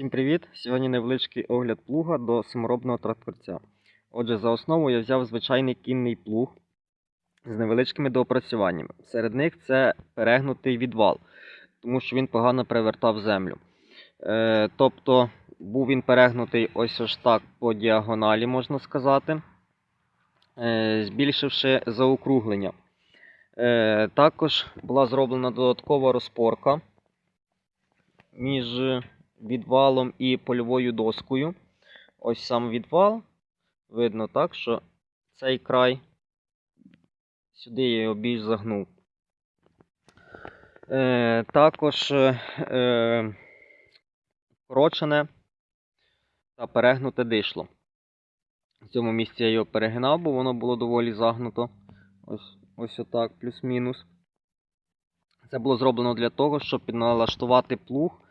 Всім привіт! Сьогодні невеличкий огляд плуга до саморобного тракторця. Отже, за основу я взяв звичайний кінний плуг з невеличкими доопрацюваннями. Серед них це перегнутий відвал, тому що він погано перевертав землю. Е, тобто був він перегнутий ось ось так по діагоналі, можна сказати, е, збільшивши заокруглення. Е, також була зроблена додаткова розпорка між відвалом і польовою доскою. Ось сам відвал. Видно так, що цей край сюди я його більш загнув. Е, також е, вкорочене та перегнуте дишло. В цьому місці я його перегинав, бо воно було доволі загнуто. Ось, ось отак, плюс-мінус. Це було зроблено для того, щоб підналаштувати плуг е,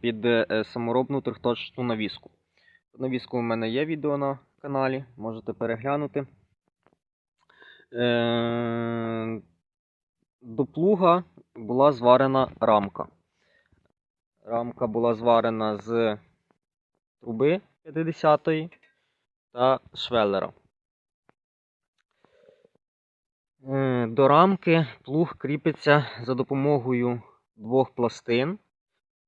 під е, саморобну трьохточну навіску. Навіску у мене є відео на каналі, можете переглянути. Е, До плуга була зварена рамка. Рамка була зварена з труби 50-ї та швеллера. Е, До рамки плуг кріпиться за допомогою двох пластин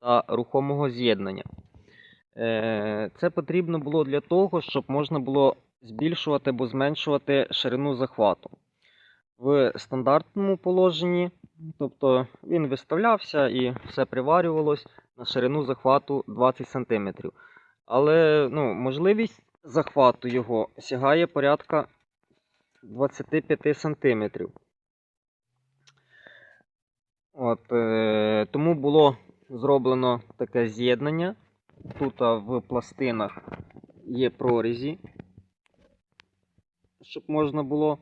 та рухомого з'єднання. Е, Це потрібно було для того, щоб можна було збільшувати або зменшувати ширину захвату. В стандартному положенні, тобто він виставлявся і все приварювалось на ширину захвату 20 см. Але ну, можливість захвату його сягає порядка 25 см. От, е, тому було зроблено таке з'єднання. Тут в пластинах є прорізі, щоб можна було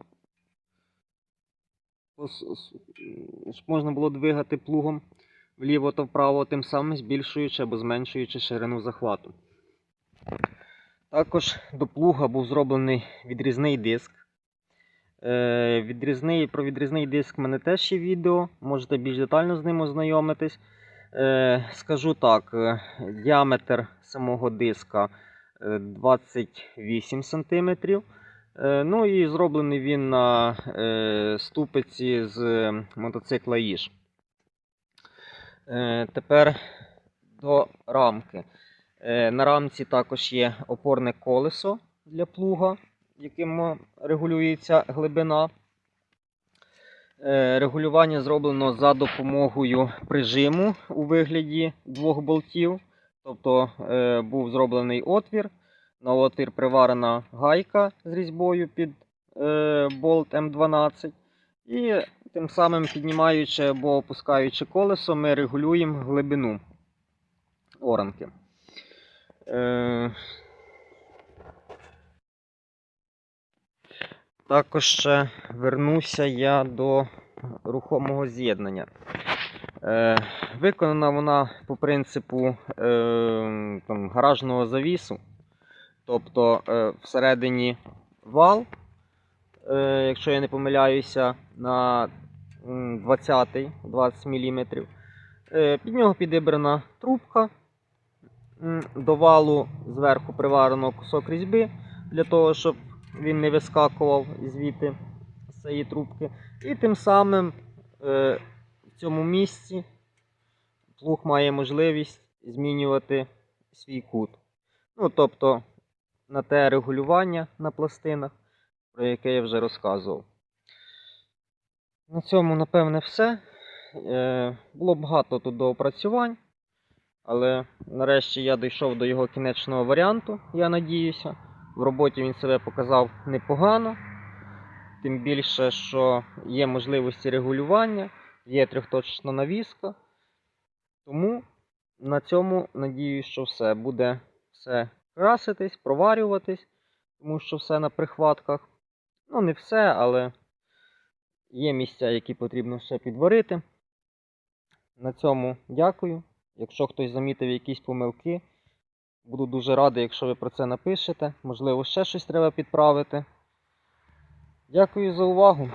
щоб можна було двигати плугом вліво та вправо, тим самим збільшуючи або зменшуючи ширину захвату. Також до плуга був зроблений відрізний диск. Е, відрізний, про відрізний диск в мене теж є відео, можете більш детально з ним ознайомитись. Е, скажу так, е, діаметр самого диска е, 28 см. Е, ну і зроблений він на ступиці з мотоцикла Іж. Тепер до рамки. На рамці також є опорне колесо для плуга, яким регулюється глибина. Е, Регулювання зроблено за допомогою прижиму у вигляді двох болтів. Тобто е, був зроблений отвір. На отвір приварена гайка з різьбою під е, болт М12. І тим самим піднімаючи або опускаючи колесо, ми регулюємо глибину оранки. Також ще вернуся я до рухомого з'єднання. Е, виконана вона по принципу е, там, гаражного завісу. Тобто е, всередині вал, е, якщо я не помиляюся, на 20 20 мм. Е, під нього підібрана трубка. До валу зверху приварено кусок різьби для того, щоб він не вискакував звідти з цієї трубки. І тим самим е, в цьому місці плуг має можливість змінювати свій кут. Ну, тобто на те регулювання на пластинах, про яке я вже розказував. На цьому, напевне, все. Е, було багато тут доопрацювань, але нарешті я дійшов до його кінечного варіанту, я надіюся. В роботі він себе показав непогано. Тим більше, що є можливості регулювання, є трьохточна навіска. Тому на цьому надіюсь, що все буде все краситись, проварюватись, тому що все на прихватках. Ну, не все, але є місця, які потрібно ще підварити. На цьому дякую. Якщо хтось замітив якісь помилки, буду дуже радий, якщо ви про це напишете. Можливо, ще щось треба підправити. Дякую за увагу.